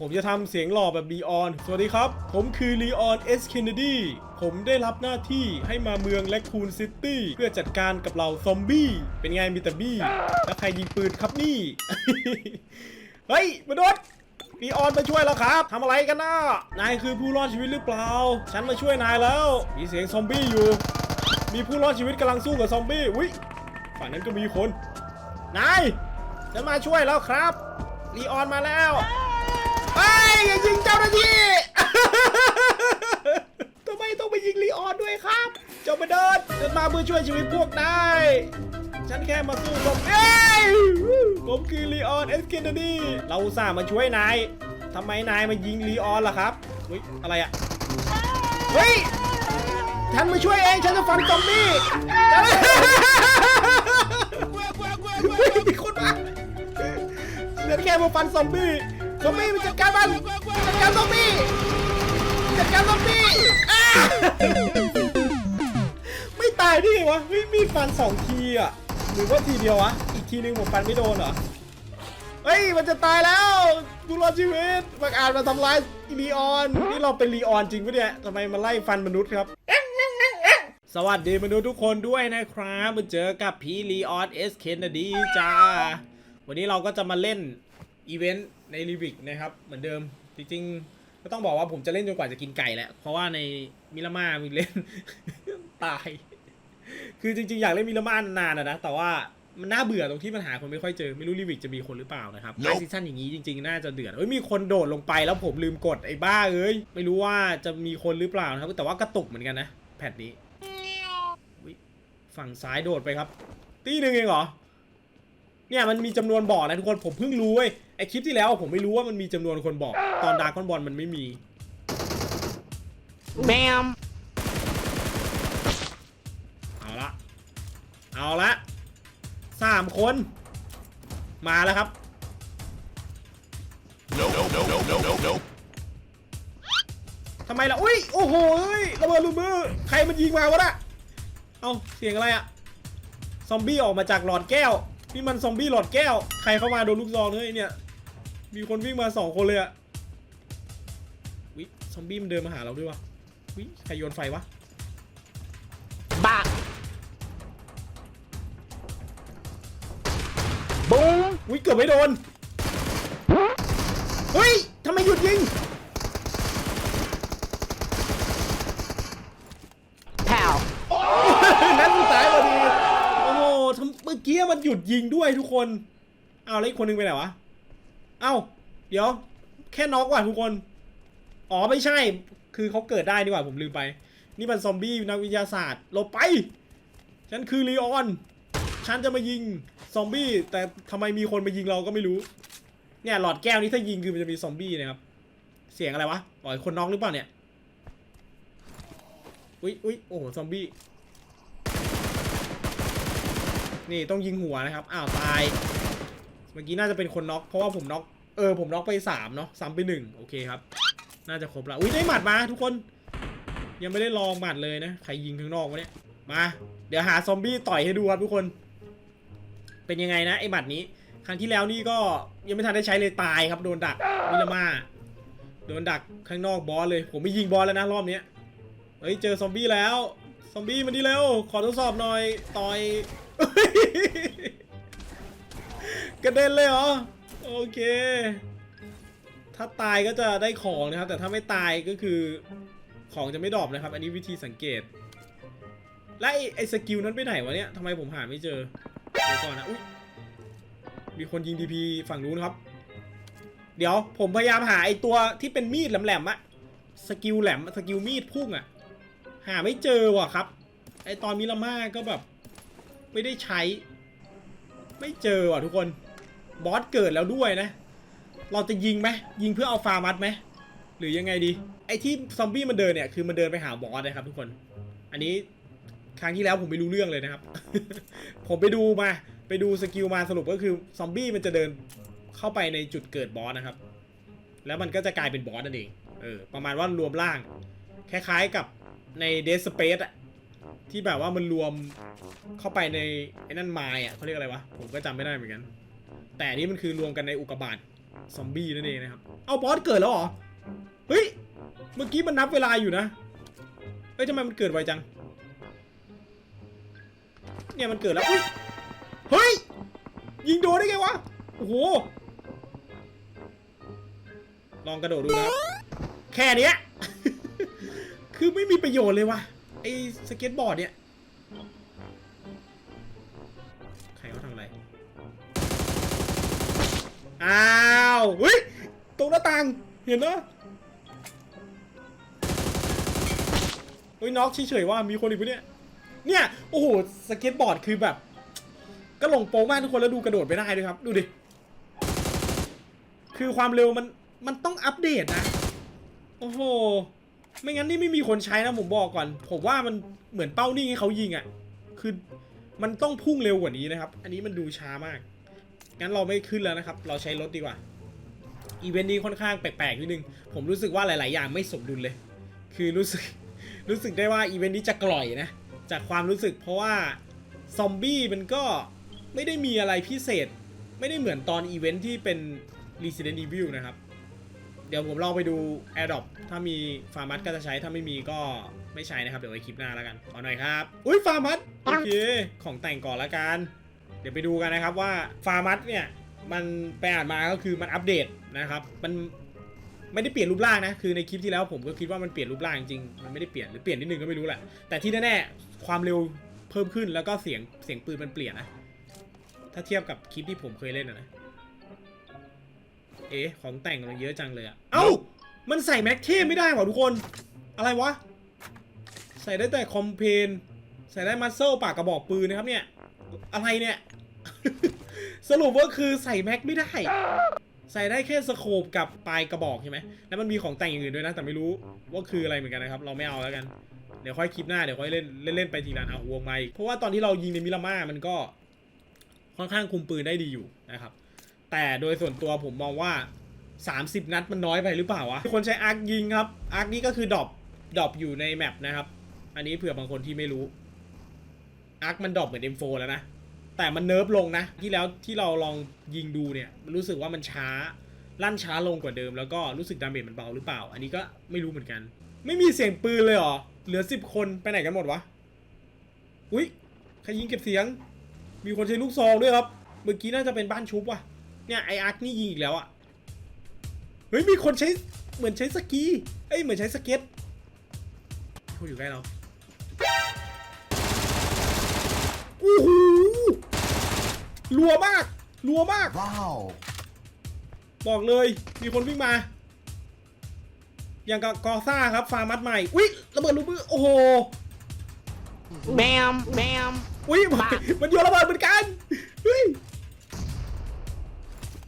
ผมจะทำเสียงหล่อแบบลีออน สวัสดีครับ ผมคือลีออนเอสเคนเนดีผมได้รับหน้าที่ให้มาเมืองแลคคูนซิตี้เพื่อจัดการกับเหล่าซอมบี้ เป็นไงมีแต่บี้ แล้วใครยิงปืนครับนี่ เฮ้ยมนุษย์ลีออนมาช่วยแล้วครับทำอะไรกันนะนายคือผู้รอดชีวิตหรือเปล่า ฉันมาช่วยนายแล้ว มีเสียงซอมบี้อยู่ มีผู้รอดชีวิตกำลังสู้กับซอมบี้อุ้ยฝั่งนั้นก็มีคน นาย ฉันมาช่วยแล้วครับลีออนมาแล้ว ไปอย่ายิงเจ้าหน้าที่ ทำไมต้องไปยิงลีออนด้วยครับ เจ้ามาเดินฉันมาเพื่อช่วยชีวิตพวกนายฉันแค่มาสู้กับเอ้ยผมคือลีออนเอสเคนเนดีเราอุตส่าห์มาช่วยนายทำไมนายมายิงลีออนล่ะครับเฮ้ยอะไรอะเฮ้ยฉันมาช่วยเองฉันจะฟันซอมบี้จะมีคนมาฉันแค่มาฟันซอมบี้ ซอมบี้มันจัดการมันจัดการซอมบี้จัดการซอมบี้อ้าไม่ตายด้ไงวะเฮ้ยมีดฟันสองทีอะหรือว่าทีเดียววะอีกทีนึงผมฟันไม่โดนเหรอเฮ้ยมันจะตายแล้วกูรอดชีวิตบังอาจมาทำร้ายลีออนนี่เราเป็นลีออนจริงปะเนี่ยทำไมมาไล่ฟันมนุษย์ครับสวัสดีมนุษย์ทุกคนด้วยนะครับมาเจอกับพี่ลีออนเอสเคนดีจ้า วันนี้เราก็จะมาเล่น อีเวนต์ในรีวิกนะครับ เหมือนเดิม จริงๆ ก็ต้องบอกว่าผมจะเล่นจนกว่าจะกินไก่แหละ เพราะว่าในมิลามามีเล่น ตาย คือจริงๆ อยากเล่นมิลามานานๆอะนะ แต่ว่ามันน่าเบื่อตรงที่มันหาคนไม่ค่อยเจอ ไม่รู้รีวิกจะมีคนหรือเปล่านะครับไอซีซั่นอย่างนี้จริงๆ น่าจะเดือดเฮ้ยมีคนโดดลงไปแล้วผมลืมกดไอ้บ้าเอ้ย ไม่รู้ว่าจะมีคนหรือเปล่านะครับ แต่ว่ากระตุกเหมือนกันนะ แพทนี้อุ๊ยฝั่งซ้ายโดดไปครับ ตีหนึ่งเองเหรอ เนี่ยมันมีจำนวนบอกนะทุกคนผมเพิ่งรู้เว้ยไอคลิปที่แล้วผมไม่รู้ว่ามันมีจำนวนคนบอก ตอนดาร์คอนบอลมันไม่มี Bam. เอาละเอาละสามคน มาแล้วครับ No, no, no, no, no, no, no. ทำไมล่ะอุ้ยโอ้โหเฮ้ยระเบิดลูกมือใครมันยิงมาวะน่ะเอาเสียงอะไรอะซอมบี้ออกมาจากหลอดแก้ว นี่มันซอมบี้หลอดแก้ว ใครเข้ามาโดนลูกซองเฮ้ยเนี่ย มีคนวิ่งมาสองคนเลยอะวิซอมบี้มันเดินมาหาเราด้วยวะวิใครโยนไฟวะ Bop. Boom. วิเกือบไม่โดน เฮ้ยทำไมหยุดยิง Pow. นัดสุดท้ายพอดี โอ้โหทำเมื่อกี้มันห ยุดยิงด้วยทุกคน เอาแล้วอีกคนนึงไปไหนวะ เอ้าเดี๋ยว แค่น็อกว่ะทุกคน อ๋อไม่ใช่ คือเขาเกิดได้นี่หว่าผมลืมไป นี่มันซอมบี้นักวิทยาศาสตร์หลบไป ฉันคือลีออน ฉันจะมายิงซอมบี้ แต่ทำไมมีคนมายิงเราก็ไม่รู้ เนี่ยหลอดแก้วนี้ถ้ายิงคือมันจะมีซอมบี้นะครับ เสียงอะไรวะ อ๋อคนน็อกหรือเปล่าเนี่ย อุ๊ยอุ๊ยโอ้โหซอมบี้ นี่ต้องยิงหัวนะครับ อ้าวตาย เมื่อกี้น่าจะเป็นคนน็อก เพราะว่าผมน็อก เออผมน็อกไปสามเนาะซ้ำไปหนึ่งโอเคครับ น่าจะครบละ อุ้ยได้หมัดมาทุกคน ยังไม่ได้ลองหมัดเลยนะ ใครยิงข้างนอกวะเนี่ย มา เดี๋ยวหาซอมบี้ต่อยให้ดูครับทุกคน เป็นยังไงนะไอ้หมัดนี้ ครั้งที่แล้วนี่ก็ยังไม่ทันได้ใช้เลยตายครับโดนดักมิลามาโดนดักข้างนอกบอสเลย ผมไม่ยิงบอสแล้วนะรอบเนี้ย เฮ้ยเจอซอมบี้แล้ว ซอมบี้มาดีเร็ว ขอทดสอบหน่อย ต่อย กระเด็นเลยเหรอ โอเค ถ้าตายก็จะได้ของนะครับ แต่ถ้าไม่ตายก็คือของจะไม่ดรอปนะครับ อันนี้วิธีสังเกต และไอ้ไอ้สกิลนั้นไปไหนวะเนี่ยทำไมผมหาไม่เจอเดี๋ยวก่อนนะอุ้ยมีคนยิงดีพีฝั่งนู้นครับ เดี๋ยวผมพยายามหาไอ้ตัวที่เป็นมีดแหลมๆอะสกิลแหลมสกิลมีดพุ่งอะหาไม่เจอว่ะครับ ไอตอนมิลาม่าก็แบบ ไม่ได้ใช้ ไม่เจอว่ะทุกคน บอสเกิดแล้วด้วยนะ เราจะยิงไหมยิงเพื่อเอาฟาร์มัดไหมหรือยังไงดี ไอที่ซอมบี้มันเดินเนี่ยคือมันเดินไปหาบอสนะครับทุกคน อันนี้ครั้งที่แล้วผมไม่รู้เรื่องเลยนะครับ ผมไปดูมา ไปดูสกิลมาสรุปก็คือซอมบี้มันจะเดินเข้าไปในจุดเกิดบอสนะครับ แล้วมันก็จะกลายเป็นบอสนั่นเอง เออ ประมาณว่ารวมร่าง คล้ายๆกับใน Dead Space อะ ที่แบบว่ามันรวมเข้าไปในไอ้นั่นไม้อะเขาเรียกอะไรวะ ผมก็จำไม่ได้เหมือนกัน แต่นนี้มันคือรวมกันในอุกกาบาตซอมบี้นั่นเองนะครับ เอาบอสเกิดแล้วเหรอ เฮ้ย เมื่อกี้มันนับเวลาอยู่นะเฮ้ยทำไมมันเกิดไวจัง เนี่ยมันเกิดแล้วอุ๊ยเฮ้ย ยิงโดนได้ไงวะ โอ้โห ลองกระโดดดูนะ แค่เนี้ย คือไม่มีประโยชน์เลยว่ะ ไอ้สเก็ตบอร์ดเนี่ย ใครเขาทำอะไร อ้าวเฮ้ยตรงหน้าต่าง เห็นเนอะเฮ้ยน็อกเฉยๆว่ามีคนอีกปะเนี่ย เนี่ย โอ้โห สเก็ตบอร์ดคือแบบ ก็ลงโป๊มากทุกคนแล้วดูกระโดดไปได้ด้วยครับ ดูดิ คือความเร็วมัน มันต้องอัปเดตนะ โอ้โห ไม่งั้นนี่ไม่มีคนใช้นะผมบอกก่อน ผมว่ามันเหมือนเป้านิ่งให้เขายิงอะ่ะ คือมันต้องพุ่งเร็วกว่านี้นะครับ อันนี้มันดูช้ามาก งั้นเราไม่ขึ้นแล้วนะครับ เราใช้รถดีกว่า อีเวนต์นี้ค่อนข้างแปลกๆนิดนึง ผมรู้สึกว่าหลาย ๆ อย่างไม่สมดุลเลย คือรู้สึกรู้สึกได้ว่าอีเวนต์นี้จะกล่อยนะ จากความรู้สึกเพราะว่าซอมบี้มันก็ไม่ได้มีอะไรพิเศษ ไม่ได้เหมือนตอนอีเวนต์ที่เป็น Resident Evil นะครับ เดี๋ยวผมลองไปดู a d o p ถ้ามีฟาร์มัสก็จะใช้ถ้าไม่มีก็ไม่ใช้นะครับ เดี๋ยวไว้คลิปหน้าแล้วกันขอหน่อยครับ อุ้ยฟาร์มัสโอเคของแต่งก่อนละกัน เดี๋ยวไปดูกันนะครับว่าฟาร์มัสเนี่ยมันไปอ่านมาก็คือมันอัปเดตนะครับ มันไม่ได้เปลี่ยนรูปร่างนะ คือในคลิปที่แล้วผมก็คิดว่ามันเปลี่ยนรูปร่างจริง มันไม่ได้เปลี่ยนหรือเปลี่ยนนิดนึงก็ไม่รู้แหละ แต่ที่แน่ๆความเร็วเพิ่มขึ้นแล้วก็เสียงเสียงปืนมันเปลี่ยนนะ ถ้าเทียบกับคลิปที่ผมเคยเล่นนะ เอ๊ะของแต่งมันเยอะจังเลยอะเอ้า มันใส่แม็กเทมไม่ได้หรอทุกคน อะไรวะ ใส่ได้แต่คอมเพน ใส่ได้มัสเซลปากกระบอกปืนนะครับเนี่ย อะไรเนี่ย สรุปว่าคือใส่แม็กไม่ได้ ใส่ได้แค่สโคปกับปลายกระบอกใช่ไหม แล้วมันมีของแต่งอย่างอื่นด้วยนะ แต่ไม่รู้ว่าคืออะไรเหมือนกันนะครับ เราไม่เอาแล้วกัน เดี๋ยวค่อยคลิปหน้า เดี๋ยวค่อยเล่นเล่นเล่นไปทีละเอาวงไมาอีกเพราะว่าตอนที่เรายิงในมิรามามันก็ค่อนข้างคุมปืนได้ดีอยู่นะครับ แต่โดยส่วนตัวผมมองว่า 30 นัดมันน้อยไปหรือเปล่าวะคนใช้อาร์คยิงครับ อาร์คนี้ก็คือดรอปดรอปอยู่ในแมปนะครับ อันนี้เผื่อบางคนที่ไม่รู้ อาร์คมันดรอปเหมือน M4 แล้วนะ แต่มันเนิร์ฟลงนะ ที่แล้วที่เราลองยิงดูเนี่ยรู้สึกว่ามันช้าลั่นช้าลงกว่าเดิมแล้วก็รู้สึกดาเมจมันเบาหรือเปล่า อันนี้ก็ไม่รู้เหมือนกัน ไม่มีเสียงปืนเลยเหรอ เหลือ10คนไปไหนกันหมดวะ อุ้ยใครยิงเก็บเสียง มีคนใช้ลูกซองด้วยครับ เมื่อกี้น่าจะเป็นบ้านชุบว่ะ เนี่ยไออาร์คนี่ยิงอีกแล้วอะเฮ้ยมีคนใช้เหมือนใช้สกี เอ้ยเหมือนใช้สเก็ตเขาอยู่ใกล้เราโอ้โหรัวมากรัวมาก Wow. บอกเลยมีคนวิ่งมา อย่างกับกอซ่าครับฟาร์มัดใหม่ อุ้ยระเบิดลูกมือโอ้โห Bam, bam. อุ้ยมันโยนระเบิดเหมือนกันเฮ้ย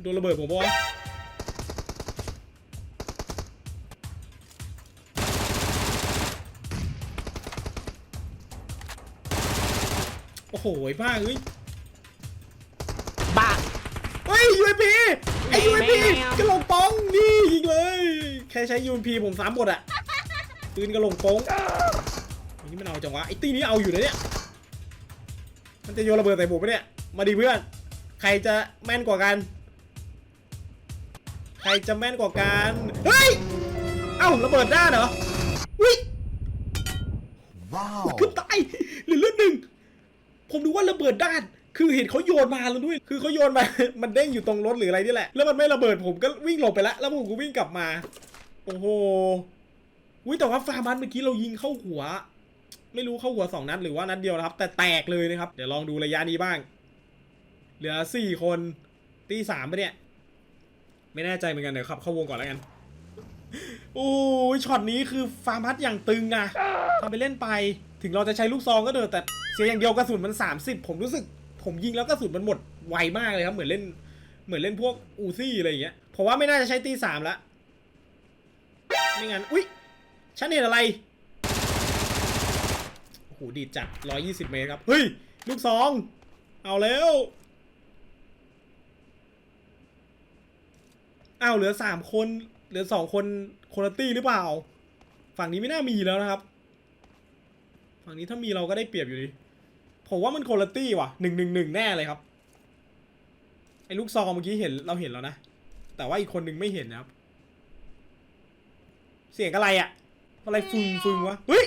โดนระเบิดผมปะวะโอ้โหไอ้บ้าเฮ้ย Bop. เฮ้ย UMP ไอ้แมว UMP แมวกระโหลกป้องนี่ยิงเลย แค่ใช้ UMP ผมสามหมดอะปืนกระโหลกโป้งอันนี่มันเอาจังวะไอ้ตีนี้เอาอยู่นะเนี่ยมันจะโยนระเบิดใส่ผมปะเนี่ยมาดีเพื่อน ใครจะแม่นกว่ากัน ใครจะแม่นกว่ากัน เฮ้ย เอ้าระเบิดด้านเหรออุ้ย Wow. คือตายเหลือเลือดหนึ่ง ผมดูว่าระเบิดด้าน คือเห็นเขาโยนมาแล้วด้วย คือเขาโยนมา มันเด้งอยู่ตรงรถหรืออะไรนี่แหละ แล้วมันไม่ระเบิดผมก็วิ่งหลบไปแล้วแล้วผมก็วิ่งกลับมา โอ้โหอุ้ยแต่ว่าฟาร์มันเมื่อกี้เรายิงเข้าหัว ไม่รู้เข้าหัวสองนัดหรือว่านัดเดียวนะครับ แต่แตกเลยนะครับ เดี๋ยวลองดูระยะนี้บ้าง เหลือสี่คน ตีสามปะเนี่ย ไม่แน่ใจเหมือนกันเดี๋ยวขับเข้าวงก่อนแล้วกันโอ้ยช็อตนี้คือฟาร์มัสอย่างตึงนะทำไปเล่นไป ถึงเราจะใช้ลูกซองก็เถอะแต่เสียอย่างเดียวกระสุนมัน 30 ผมรู้สึก ผมยิงแล้วกระสุนมันหมดไวมากเลยครับ เหมือนเล่น เหมือนเล่นพวกอูซี่อะไรอย่างเงี้ยผมว่าไม่น่าจะใช้ตีสามละไม่งั้นอุ๊ยฉันเห็นอะไรโอ้โหดีดจัด120 เมตรครับเฮ้ยลูกซอง เอาแล้ว อ้าวเหลือสามคน เหลือสองคนโคละตี้หรือเปล่า ฝั่งนี้ไม่น่ามีแล้วนะครับ ฝั่งนี้ถ้ามีเราก็ได้เปรียบอยู่ดี ผมว่ามันโคละตี้ว่ะหนึ่งหนึ่งหนึ่งแน่เลยครับ ไอ้ลูกซองเมื่อกี้เห็นเราเห็นแล้วนะ แต่ว่าอีกคนนึงไม่เห็นนะครับ เสียงอะไรอะอะไรฟึงฟึงวะ เฮ้ย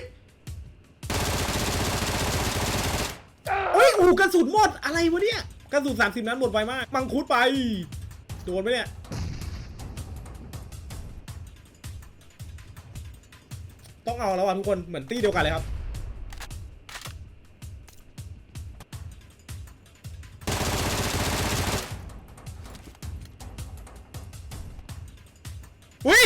เฮ้ยอูกระสุนหมดอะไรวะเนี่ย กระสุนสามสิบนัดหมดไวมาก มังคุดไป โดนไหมเนี่ย ต้องเอาแล้วอะทุกคนเหมือนตี้เดียวกันเลยครับอุ้ย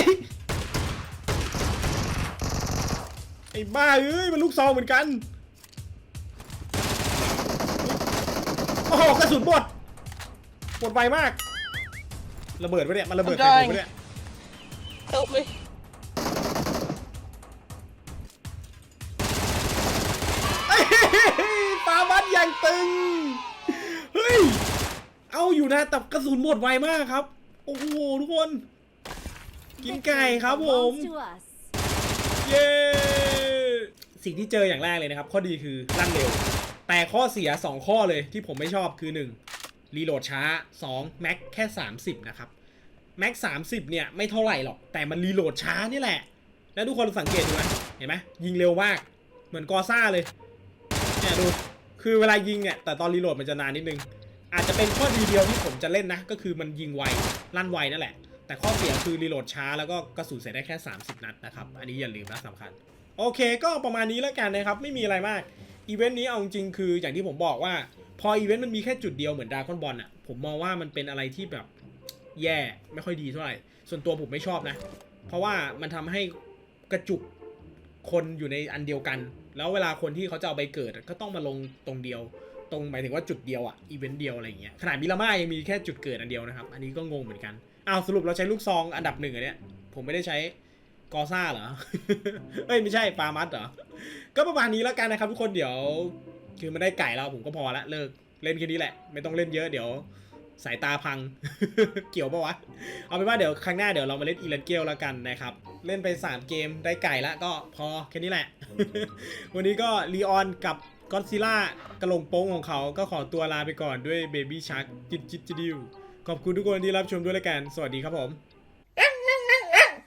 ไอ้บ้าเอ้ยมันลูกซองเหมือนกันโอ้โหกระสุนหมดหมดไวมาก ระเบิดไปเนี่ยมันระเบิดใส่ผมไปะเนี่ย Help me อาอยู่นะแต่กระสุนหมดไวมากครับ โอ้โหทุกคน กินไก่ครับผม เย้ สิ่งที่เจออย่างแรกเลยนะครับ ข้อดีคือลั่นเร็ว แต่ข้อเสีย 2 ข้อเลยที่ผมไม่ชอบคือ 1. รีโหลดช้า 2. แม็กแค่ 30 นะครับ แม็ก30 เนี่ย ไม่เท่าไหร่หรอก แต่มันรีโหลดช้านี่แหละ แล้วทุกคนสังเกตดูไหมเห็นไหมยิงเร็วมาก เหมือนกอซ่าเลยเนี่ยดูคือเวลายิงเนี่ยแต่ตอนรีโหลดมันจะนานนิดนึง อาจจะเป็นข้อดีเดียวที่ผมจะเล่นนะ ก็คือมันยิงไวลั่นไวนั่นแหละ แต่ข้อเสียคือรีโหลดช้าแล้วก็กระสุนใส่ได้แค่ 30 นัดนะครับ อันนี้อย่าลืมนะสำคัญ โอเค ก็ประมาณนี้แล้วกันนะครับ ไม่มีอะไรมาก อีเวนต์นี้เอาจริงคืออย่างที่ผมบอกว่า พออีเวนต์มันมีแค่จุดเดียวเหมือนดาร์คอนบอลอะ ผมมองว่ามันเป็นอะไรที่แบบแย่ไม่ค่อยดีเท่าไหร่ ส่วนตัวผมไม่ชอบนะ เพราะว่ามันทำให้กระจุกคนอยู่ในอันเดียวกัน แล้วเวลาคนที่เขาจะเอาไปเกิดก็ต้องมาลงตรงเดียว ตรงหมายถึงว่าจุดเดียวอะอีเวนต์เดียวอะไรอย่างเงี้ยขนาดมิราม่ายังมีแค่จุดเกิดอันเดียวนะครับ อันนี้ก็งงเหมือนกันอ้าวสรุปเราใช้ลูกซองอันดับหนึ่งอันเนี้ยผมไม่ได้ใช้กอซ่าเหรอ เอ้ยไม่ใช่ปามัดเหรอ ก็ประมาณนี้แล้วกันนะครับทุกคนเดี๋ยว คือมันได้ไก่แล้วผมก็พอละเลิกเล่นแค่นี้แหละ ไม่ต้องเล่นเยอะเดี๋ยวสายตาพัง เกี่ยวปะวะ เอาเป็นว่าเดี๋ยวครั้งหน้าเดี๋ยวเรามาเล่นอีเลนเกลแล้วกันนะครับ เล่นไป 3 เกมได้ไก่ละก็พอแค่นี้แหละ วันนี้ก็ลีออนกับ ก็ซิล่ากระโหลงโป้งของเขาก็ขอตัวลาไปก่อนด้วยเบบี้ชักจิตจิตจิดิวขอบคุณทุกคนที่รับชมด้วยแล้วกัน สวัสดีครับผม